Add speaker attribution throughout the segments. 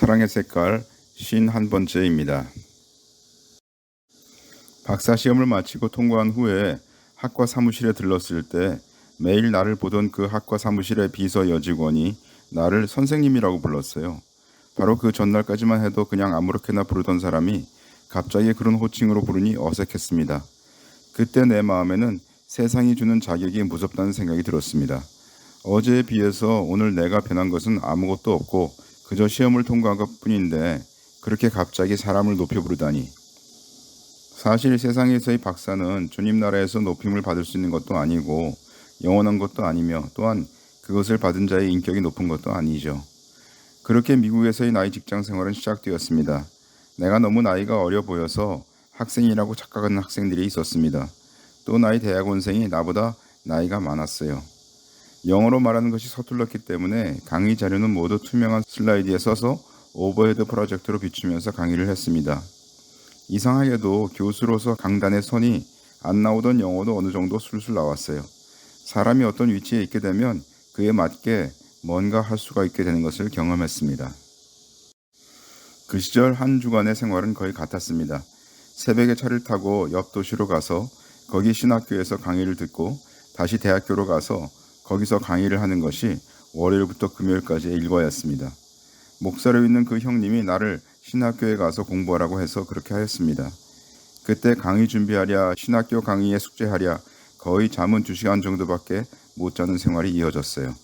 Speaker 1: 사랑의 색깔 51번째입니다. 박사 시험을 마치고 통과한 후에 학과 사무실에 들렀을 때 매일 나를 보던 그 학과 사무실의 비서 여직원이 나를 선생님이라고 불렀어요. 바로 그 전날까지만 해도 그냥 아무렇게나 부르던 사람이 갑자기 그런 호칭으로 부르니 어색했습니다. 그때 내 마음에는 세상이 주는 자격이 무섭다는 생각이 들었습니다. 어제에 비해서 오늘 내가 변한 것은 아무것도 없고 그저 시험을 통과한 것 뿐인데 그렇게 갑자기 사람을 높여 부르다니. 사실 세상에서의 박사는 주님 나라에서 높임을 받을 수 있는 것도 아니고 영원한 것도 아니며 또한 그것을 받은 자의 인격이 높은 것도 아니죠. 그렇게 미국에서의 나이 직장 생활은 시작되었습니다. 내가 너무 나이가 어려 보여서 학생이라고 착각하는 학생들이 있었습니다. 또 나이 대학원생이 나보다 나이가 많았어요. 영어로 말하는 것이 서툴렀기 때문에 강의 자료는 모두 투명한 슬라이드에 써서 오버헤드 프로젝트로 비추면서 강의를 했습니다. 이상하게도 교수로서 강단에 서니 안 나오던 영어도 어느 정도 술술 나왔어요. 사람이 어떤 위치에 있게 되면 그에 맞게 뭔가 할 수가 있게 되는 것을 경험했습니다. 그 시절 한 주간의 생활은 거의 같았습니다. 새벽에 차를 타고 옆 도시로 가서 거기 신학교에서 강의를 듣고 다시 대학교로 가서 거기서 강의를 하는 것이 월요일부터 금요일까지의 일과였습니다. 목사로 있는 그 형님이 나를 신학교에 가서 공부하라고 해서 그렇게 하였습니다. 그때 강의 준비하랴, 신학교 강의에 숙제하랴, 거의 잠은 2시간 정도밖에 못 자는 생활이 이어졌어요.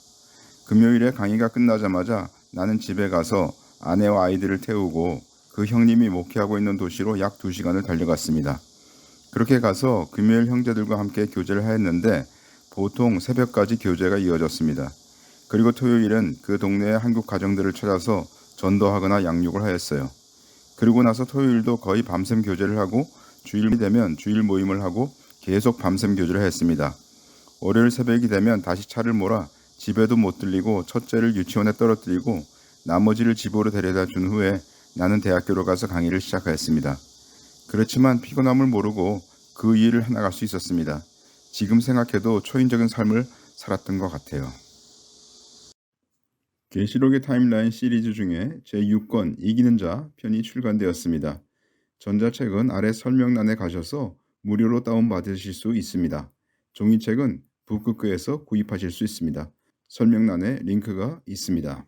Speaker 1: 금요일에 강의가 끝나자마자 나는 집에 가서 아내와 아이들을 태우고 그 형님이 목회하고 있는 도시로 약 2시간을 달려갔습니다. 그렇게 가서 금요일 형제들과 함께 교제를 하였는데 보통 새벽까지 교제가 이어졌습니다. 그리고 토요일은 그 동네의 한국 가정들을 찾아서 전도하거나 양육을 하였어요. 그리고 나서 토요일도 거의 밤샘 교제를 하고 주일이 되면 주일 모임을 하고 계속 밤샘 교제를 했습니다. 월요일 새벽이 되면 다시 차를 몰아 집에도 못 들리고 첫째를 유치원에 떨어뜨리고 나머지를 집으로 데려다 준 후에 나는 대학교로 가서 강의를 시작하였습니다. 그렇지만 피곤함을 모르고 그 일을 해나갈 수 있었습니다. 지금 생각해도 초인적인 삶을 살았던 것 같아요. 계시록의 타임라인 시리즈 중에 제6권 이기는 자 편이 출간되었습니다. 전자책은 아래 설명란에 가셔서 무료로 다운받으실 수 있습니다. 종이책은 북극교에서 구입하실 수 있습니다. 설명란에 링크가 있습니다.